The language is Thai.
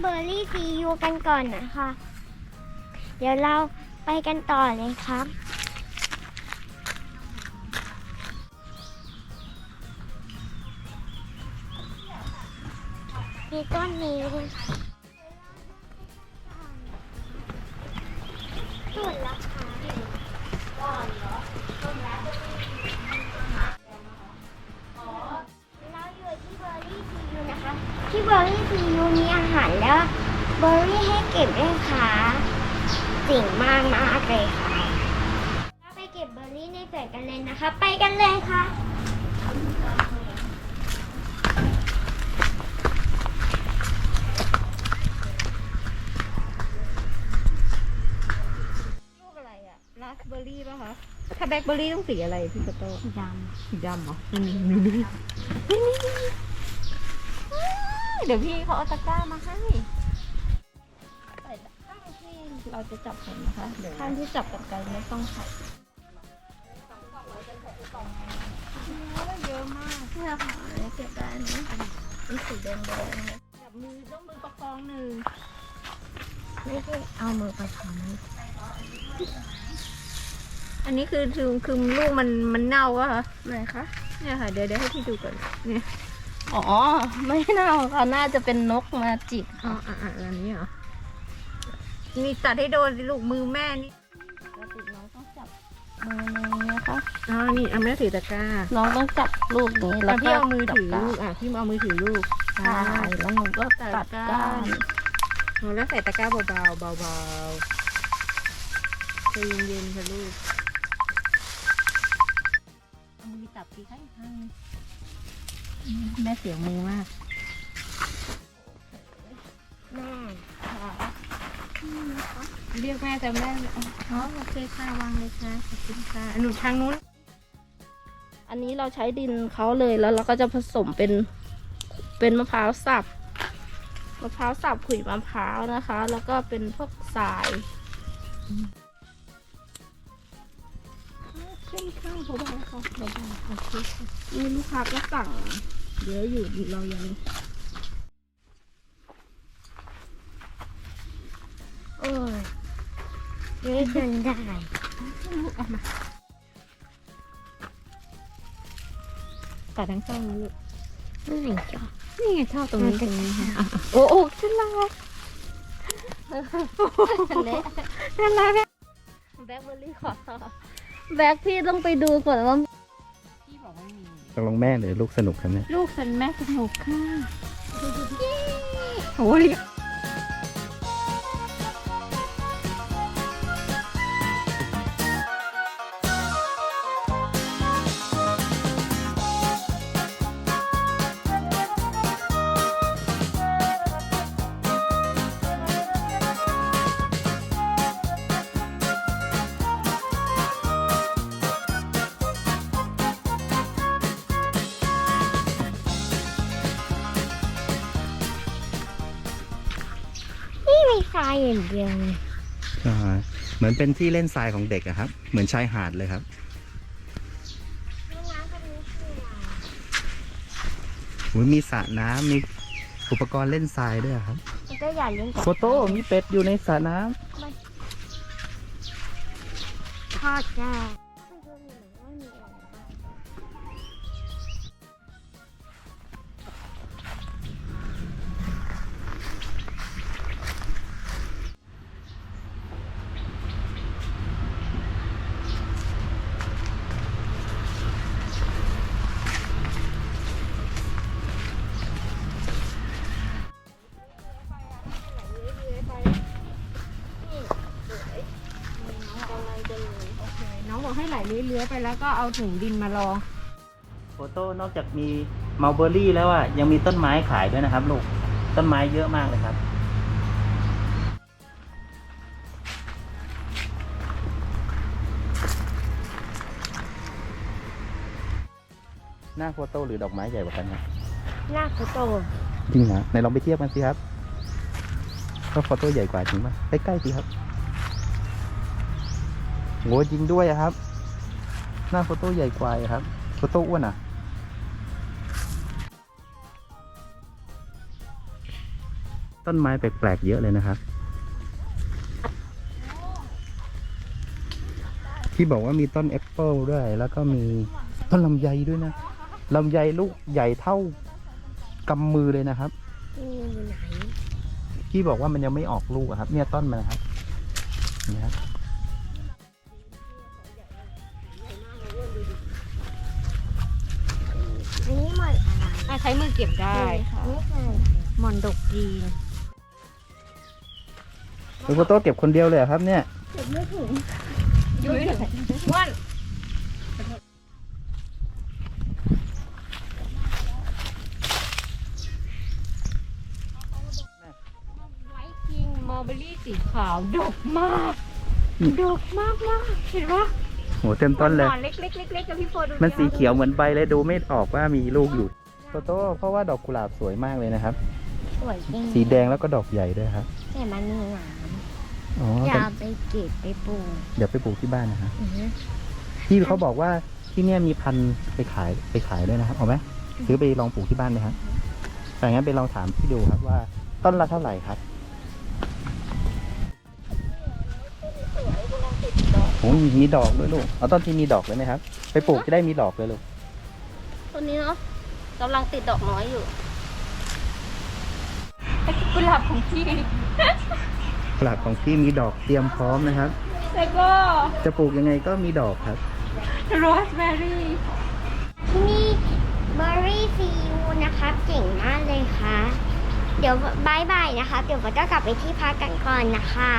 เบอร์รี่ซียูกันก่อนนะคะ เดี๋ยวเราไปกันต่อเลยครับ มีต้นนี้ด้วยส่วนร ก็บด้วยค่ะเสิ่งมากมากๆเลยค่ะเราไปเก็บเบอร์รี่ในสวนกันเลยนะคะ ไปกันเลยค่ะลูกอะไรอะราสเบอร์รี่ป่ะคะ ถ้าแบล็คเบอร์รี่ต้องสีอะไรพี่กระโตสีดสีดำเหรอนี่ดูดูเดี๋ยวพี่เขาเอาตะกร้ามาให้ใส่ตะกร้าที่ เราจะจับกันนะคะเดี๋ยวท่านที่จับกันไกลไม่ต้องใส่เยอะมากำเพื่อขอเก็บได้ไหมนี่สีแดงแดงจับมือต้องมือประคองหนึ่งไม่ใช่เอามือไปทอันนี้คือคือคือลูกมันมันเน่าวะคะำไหนคะเนี่ยค่ะเดี๋ยวเดี๋ยวให้พี่ดูก่อนเนี่ยอ๋อ ไม่เน่าค่ะน่าจะเป็นนกมาจิกอ๋ออะอะอันนี้เหรอ นี่ตัดให้โดนสิลูกมือแม่นี่ปกติน้องต้องจับมือนี้นะคะอ๋อนี่เอาแม่ถือตะกร้าน้องต้องจับลูกนี้แล้แล้ววพี่ก็เอามือถือจับลูกอะพี่เอามือถือลูกใช่แล้วหนูก็ตัดก้านอ๋อแล้วใส่ตะกร้าเบาๆเบาๆใจเย็นๆค่ะลูกเอามือจับทีข้างข้างแม่เสียงมือมาก แม่ค่ะ เรียกแม่แต่แม่อ๋อโอเคค่ะวางเลยค่ะขอบคุณค่ะหนูทางนู้น อันนี้เราใช้ดินเขาเลยแล้วเราก็จะผสมเป็นเป็นมะพร้าวสับมะพร้าวสับขุยมะพร้าวนะคะ แล้วก็เป็นพวกทรายขึ้นข้างเบาๆค่ะเบาๆโอเคค่ะนี่ลูกค้าก็สั่งเยอะอยู่เรายัง เล่นจนได้เอามาตัดทั้งต้นเลยลูกไม่ชอบนี่ไงชอบตรงนี้ตรงนี้ค่ะอะโอ้โอ้ฉลาดเละน่ารักแบ็คเบอร์รี่ขอต่อแบ็คพี่ต้องไปดูก่อนว่าพี่บอกว่ามีตกลงแม่หรือลูกสนุกครับเนี่ย ลูกสนแม่สนุกค่ะโอ้ย นี่ไม่ทรายอย่างเดียวเลยใช่เหมือนเป็นที่เล่นทรายของเด็กอะครับ เหมือนชายหาดเลยครับน้ำน้ำก็มีชื่ออะไรอุ๊ยมีสระน้ำมีอุปกรณ์เล่นทรายด้วยอะครับ มันก็อย่าเล่นกับโฟโต้มีเป็ดอยู่ในสระน้ทอดแก้ ไหลเลื้อยๆไปแล้วก็เอาถุงดินมารองำโฟโต้นอกจากมีมัลเบอรี่แล้วอะยังมีต้นไม้ขายด้วยนะครับลูกต้นไม้เยอะมากเลยครับ หน้าโฟโต้หรือดอกไม้ใหญ่กว่ากันครับหน้าโฟโต้จริงเหรอไหนลองไปเทียบกันสิครับว่าโฟโต้ใหญ่กว่าจริงป่ะใกล้ๆสิครับโหจริงด้วยอะครับ หน้าโฟโต้ใหญ่กว่าอะครับโฟโต้อ้วนอะต้นไม้แปลกๆเยอะเลยนะครับ ที่บอกว่ามีต้นแอปเปิลด้วย แล้วก็มีต้นลำไยด้วยนะลำไยลูกใหญ่เท่ากำมือเลยนะครับนี่อยู่ไหนที่บอกว่ามันยังไม่ออกลูกอะครับ เนี่ยต้นมันนะครับนี่ครับ เก็บได้อันนี้คืออะไรหมอนดกจีนคุณโฟโต้เก็บคนเดียวเลยเหรอครับเนี่ยเก็บไม่ถึงอยู่ไม่ถึงว่านไวท์คิงมอร์เบอรี่สีขาวดกมาก ดกมากมากเห็นปะโหเต็มต้นเลยหนอนเล็กๆเล็กๆกับพี่โฟดูมันสีเขียวเหมือนใบเลยดูไม่ออกว่ามีลูกอยู่ โฟโต้เพราะว่าดอกกุหลาบสวยมากเลยนะครับ สวยจริงสีแดงแล้วก็ดอกใหญ่ด้วยครับแต่มันมีหนามอ๋ออย่าแต่เอาไปเก็บไปปลูกเดี๋ยวไปปลูกที่บ้านนะครับอือฮึพี่เขาบอกว่าที่เนี่ยมีพันธุ์ไปขายไปขายด้วยนะครับเอาไหมซื้อไปลองปลูกที่บ้านไหมครับแต่งั้นไปลองถามพี่ดูครับว่าต้นละเท่าไหร่ครับโอ้มีดอกด้วยลูกเอาต้นที่มีดอกเลยไหมครับ ไปปลูกจะได้มีดอกเลยลูกต้นนี้เนาะ กำลังติดดอกน้อยอยู่กุหลาบของพี่กุหลาบของพี่มีดอกเตรียมพร้อมนะครับ แล้วก็จะปลูกยังไงก็มีดอกครับ โรสแมรี่ที่นี่เบอร์รี่ซีอูนะครับเจ๋งมากเลยค่ะ เดี๋ยวบายบายนะคะ เดี๋ยวก็จะกลับไปที่พักกันก่อนนะคะ